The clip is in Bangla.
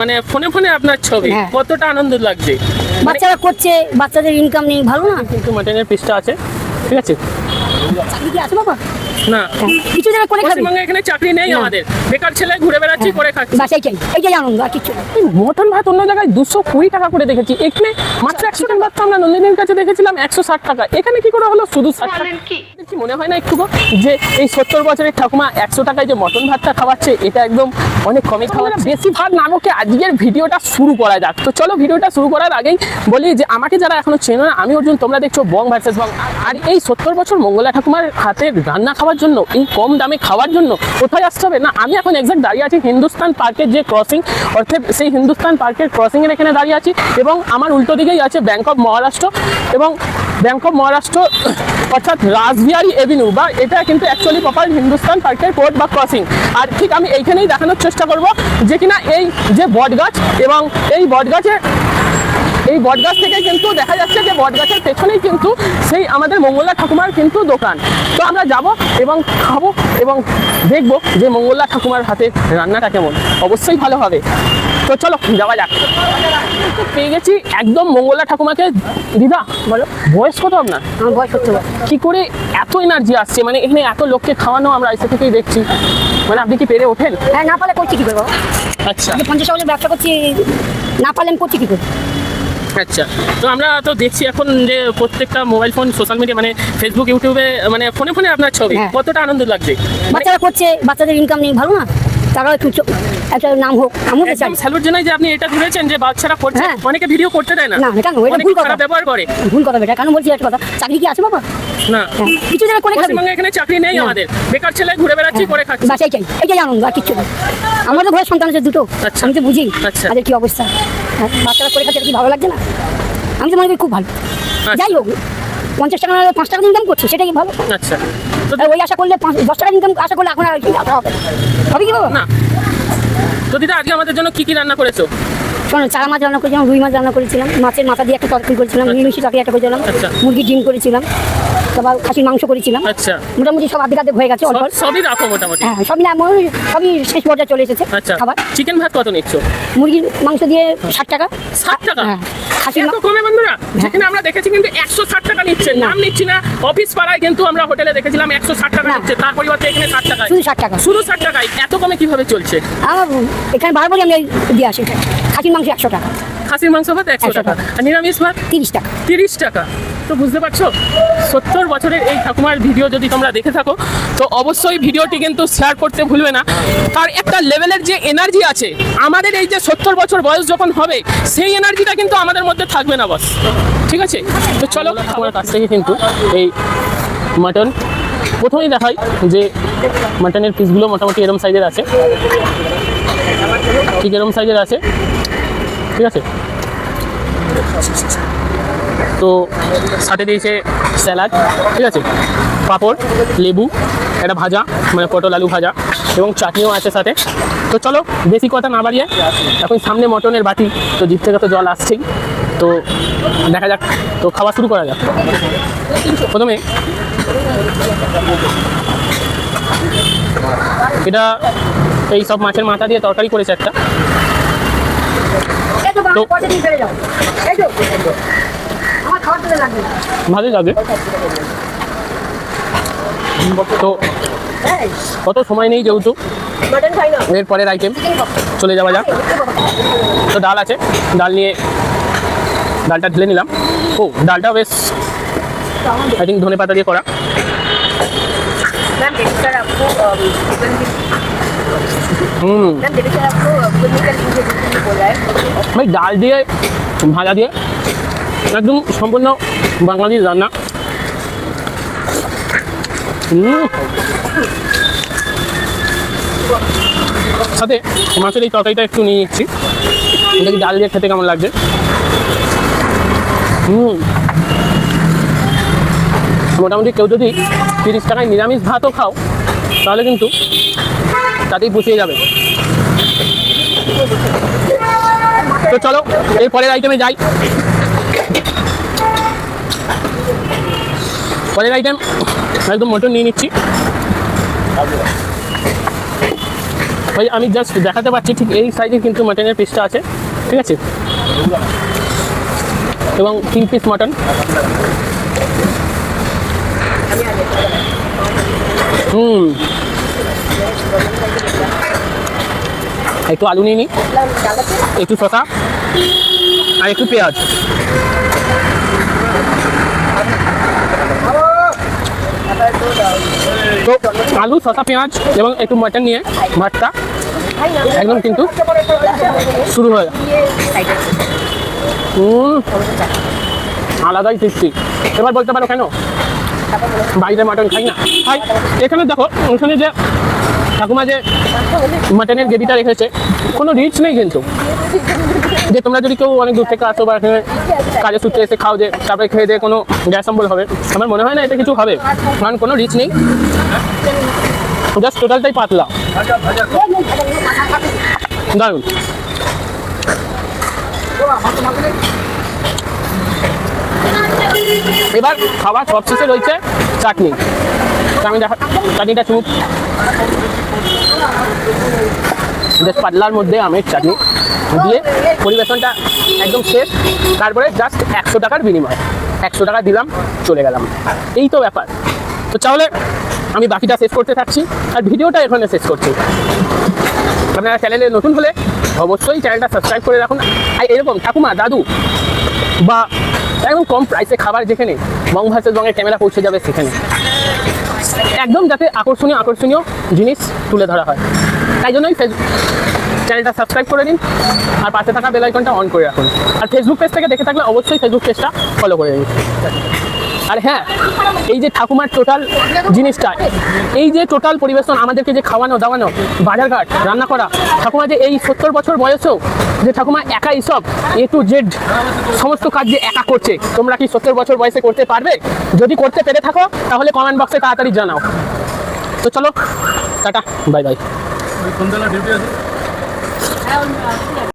মানে ফোনে ফোনে আপনার ছবি হ্যাঁ। কতটা আনন্দ লাগছে? মানে বাচ্চারা করছে বাচ্চাদের ইনকাম নেই ভালো না? কিন্তু মাটনের পিসটা আছে। ঠিক আছে? চাকরি কি আছে বাবা। না। হ্যাঁ, কিছু জায়গায় করে খাবি। পশ্চিমবঙ্গে এখানে চাকরি নেই আমাদের। বেকার ছেলে ঘুরে বেড়াচ্ছি করে খাচ্ছি। বাসাই চাই এইটাই আনন্দ আর কিছু মটন ভাত অন্য জায়গায় দুশো কুড়ি টাকা করে দেখেছি। এখানে মাত্র একশো টাকা ভাত তো আমরা নন্দিনীর কাছে দেখেছিলাম একশো ষাট টাকা। এখানে কি করে হলো? শুধু ষাট টাকা। কি? মনে হয় না একটু যে এই সত্তর বছরের ঠাকুমা একশো টাকায় যে মটন ভাতটা খাওয়াচ্ছে এটা একদম অনেক কমে খাওয়াচ্ছে বেশি ভাগ নামকে আজকের ভিডিওটা শুরু করা যাক। তো চলো ভিডিওটা শুরু করার আগেই বলি যে আমাকে যারা এখনও চেনো না আমি অর্জুন তোমরা দেখছ বং ভার্সেস বং। আর এই সত্তর বছর মঙ্গলা ঠাকুমার হাতে রান্না খাওয়ার জন্য, এই কম দামে খাওয়ার জন্য কোথায় আসতে হবে? না, আমি এখন এক্সাক্ট দাঁড়িয়ে আছি হিন্দুস্তান পার্কের যে ক্রসিং অর্থাৎ সেই হিন্দুস্তান পার্কের ক্রসিং এর এখানে দাঁড়িয়ে আছি এবং আমার উল্টো দিকেই আছে ব্যাংক অফ মহারাষ্ট্র এবং ব্যাংক অফ মহারাষ্ট্র অর্থাৎ রাসবিহারি এভিনিউ বা এটা কিন্তু অ্যাকচুয়ালি প্রপার হিন্দুস্তান পার্কের কোর্ট বা ক্রসিং আর ঠিক আমি এইখানেই দেখানোর চেষ্টা করব যে কিনা এই যে বটগাছ এবং এই বটগাছে এই বটগাছ থেকে কিন্তু দেখা যাচ্ছে যে বটগাছের পেছনেই কিন্তু সেই আমাদের মঙ্গলা ঠাকুমার কিন্তু দোকান। তো আমরা যাব এবং খাব এবং দেখব যে মঙ্গলা ঠাকুমার হাতে রান্নাটা কেমন। অবশ্যই ভালো হবে। তো চলো যাওয়া যাক। পেয়ে গেছি একদম মঙ্গলা ঠাকুমাকে। দিদা বলো বয়স কত আপনার? আমার বয়স হচ্ছে। কি করে এত এনার্জি আসছে? মানে এখানে এত লোককে খাওয়ানো আমরা এসে থেকেই দেখছি। মানে আপনি কি পেরে ওঠেন? হ্যাঁ না পারলে করছি কি করব আচ্ছা। পঞ্চাশ ব্যবসা করছি না পারলে আমি করছি কি করব আচ্ছা। তো আমরা তো দেখছি এখন যে প্রত্যেকটা মোবাইল ফোন সোশ্যাল মিডিয়া মানে ফেসবুক ইউটিউবে মানে ফোনে ফোনে আপনার ছবি হ্যাঁ। কতটা আনন্দ লাগছে? বাচ্চারা করছে বাচ্চাদের ইনকাম নেই ভালো না? তারাও একটু একটা নাম হোক চাই একদম স্যালুট জানাই যে আপনি এটা ধরেছেন যে বাচ্চারা করছে। হ্যাঁ। অনেকে ভিডিও করতে দেয় না। না, কেন? এটা ভুল কথা। ব্যবহার করে। ভুল কথা বেটা কেন বলছি একটা কথা চাকরি কি আছে বাবা? না। হ্যাঁ, কিছু জায়গায় খাবি পশ্চিমবঙ্গে এখানে চাকরি নেই আমাদের। বেকার ছেলে ঘুরে বেড়াচ্ছি করে খাচ্ছি। বাসাই চাই এইটাই আনন্দ আর কিছু না। আমার তো ঘরের সন্তান আছে দুটো। আচ্ছা। আমি তো বুঝি আচ্ছা। তাদের কি অবস্থা। হ্যাঁ, বাচ্চারা করে খাচ্ছে কি ভালো লাগছে না? আমি তো মনে করি খুব ভালো। আচ্ছা। যাই হোক পঞ্চাশ টাকা পাঁচ টাকা ইনকাম করছে সেটাই ভালো। আচ্ছা। ওই আশা করলে পাঁচ দশ টাকা ইনকাম আশা করলে এখন আর কি হবে? হবে কি বাবা? না। তো দিদা আজকে আমাদের জন্য কি কি রান্না করেছ? শোনো চারা মাছ রান্না করেছিলাম রুই মাছ রান্না করেছিলাম মাছের মাথা দিয়ে একটা তরকারি করেছিলাম নিরামিষি তরকারি একটা করেছিলাম আচ্ছা। মুরগির ডিম করেছিলাম তারপর খাসির মাংস করেছিলাম। আচ্ছা। মোটামুটি সব আধে আধে হয়ে গেছে অল্প। সবই রাখো মোটামুটি। হ্যাঁ সবই না সবই শেষ পর্যায়ে চলে এসেছে আচ্ছা। খাবার। চিকেন ভাত কত নিচ্ছ? মুরগির মাংস দিয়ে ষাট টাকা। ষাট টাকা? হ্যাঁ। মা- কমে বন্ধুরা যেখানে আমরা দেখেছি কিন্তু একশো ষাট টাকা নিচ্ছে নাম নিচ্ছি না। অফিস পাড়ায় কিন্তু আমরা হোটেলে দেখেছিলাম একশো ষাট টাকা। নিচ্ছে তার পরিবর্তে এখানে ষাট টাকা। শুধু ষাট টাকা। শুধু ষাট টাকায় এত কমে কীভাবে চলছে? এখানে বারবারই আমি দিয়ে আসি খাসির মাংস একশো টাকা। খাসির মাংস ভাত একশো টাকা। টাকা। আর নিরামিষ ভাত? তিরিশ টাকা। তিরিশ টাকা। তো বুঝতে পারছ? সত্তর বছরের এই ঠাকুমার ভিডিও যদি তোমরা দেখে থাকো, তো অবশ্যই ভিডিওটি কিন্তু শেয়ার করতে ভুলবে না। তার একটা লেভেলের যে এনার্জি আছে, আমাদের এই যে সত্তর বছর বয়স যখন হবে, সেই এনার্জিটা কিন্তু আমাদের মধ্যে থাকবে না বস ঠিক আছে? তো চলো আমার কাছ থেকে কিন্তু এই মাটন প্রথমেই দেখাই যে মাটনের পিসগুলো মোটামুটি এরম সাইজের আছে। ঠিক এরম সাইজের আছে। ঠিক আছে? তো সাথে দিয়েছে স্যালাড ঠিক আছে? পাঁপড় লেবু একটা ভাজা মানে পটল আলু ভাজা এবং চাটনিও আছে সাথে। তো চলো বেশি কথা না বাড়িয়ে এখন সামনে মটনের বাটি তো জিপ থেকে তো জল আসছেই। তো দেখা যাক তো খাওয়া শুরু করা যাক। প্রথমে এটা এই সব মাছের মাথা দিয়ে তরকারি করেছে একটা। তো। ভালোই লাগে। তো কত সময় নেই যেহেতু। এরপরের আইটেম চলে যাওয়া যাক। তো ডাল আছে। ডাল নিয়ে ডালটা ঢেলে নিলাম। ও, ডালটা বেশ আই থিঙ্ক ধনে পাতা দিয়ে করা। ভাই, ডাল দিয়ে, ভাজা দিয়ে একদম সম্পূর্ণ বাঙালি রান্না। সাথে মাছের এই তরকারিটা একটু নিয়ে নিচ্ছি। দেখি ডাল দিয়ে খেতে কেমন লাগছে। হুম মোটামুটি কেউ যদি তিরিশ টাকায় নিরামিষ ভাতও খাও, তাহলে কিন্তু তাতেই পুষিয়ে যাবে। তো চলো এই পরের আইটেমে যাই। পরের আইটেম একদম মটন নিয়ে নিচ্ছি। ওই আমি জাস্ট দেখাতে পাচ্ছি ঠিক এই সাইজের কিন্তু মাটনের পিসটা আছে, ঠিক আছে? এবং তিন পিস মাটন হুম। একটু আলু নিয়ে নিই একটু শসা, আর একটু পেঁয়াজ। তো আলু, শসা, পেঁয়াজ এবং একটু মাটন নিয়ে ভাতটা একদম কিন্তু শুরু হয়ে। আলাদাই টেস্টি এবার বলতে পারো কেন বাইরে মাটন খাই না। খাই এখানে দেখো, ওখানে যে ঠাকুমা যে মাটনের গ্রেভিটা রেখেছে, কোনো রিচ নেই কিন্তু। যে তোমরা যদি কেউ অনেক দূর থেকে আসো বা এখানে কাজের সূত্রে এসে খাও যে, তারপরে খেয়ে দিয়ে কোনো গ্যাস অম্বল হবে, আমার মনে হয় না এটা কিছু হবে। কারণ কোনো রিচ নেই। জাস্ট টোটালটাই পাতলা। দারুণ। এবার খাবার সব শেষে রয়েছে চাটনি। আমি দেখা চাটনিটা চুপ বেশ পাতলার মধ্যে আমের চাটনি দিয়ে পরিবেশনটা একদম শেষ। তারপরে জাস্ট একশো টাকার বিনিময়। একশো টাকা দিলাম, চলে গেলাম। এই তো ব্যাপার। তো তাহলে আমি বাকিটা শেষ করতে থাকছি আর ভিডিওটা এখানে শেষ করছি। আপনারা চ্যানেলে নতুন হলে অবশ্যই চ্যানেলটা সাবস্ক্রাইব করে রাখুন। আর এরকম ঠাকুমা, দাদু বা একদম কম প্রাইসে খাবার যেখানে বংভাসের রঙের ক্যামেরা পৌঁছে যাবে সেখানে। একদম যাতে আকর্ষণীয় আকর্ষণীয় জিনিস তুলে ধরা হয়। তাই জন্যই ফেসবুক চ্যানেলটা সাবস্ক্রাইব করে দিন আর পাশে থাকা বেল আইকনটা অন করে রাখুন। আর ফেসবুক পেজ থেকে দেখে থাকলে অবশ্যই ফেসবুক পেজটা ফলো করে দিন আর হ্যাঁ এই যে ঠাকুমার টোটাল জিনিসটা, এই যে টোটাল পরিবেশন আমাদেরকে যে খাওয়ানো, দাওয়ানো, বাজারঘাট, রান্না করা, ঠাকুমা যে এই সত্তর বছর বয়সেও যে ঠাকুমা একা এইসব এ টু জেড সমস্ত কাজ যে একা করছে, তোমরা কি সত্তর বছর বয়সে করতে পারবে? যদি করতে পেরে থাকো, তাহলে কমেন্ট বক্সে তাড়াতাড়ি জানাও। তো চলো, টাটা বাই বাই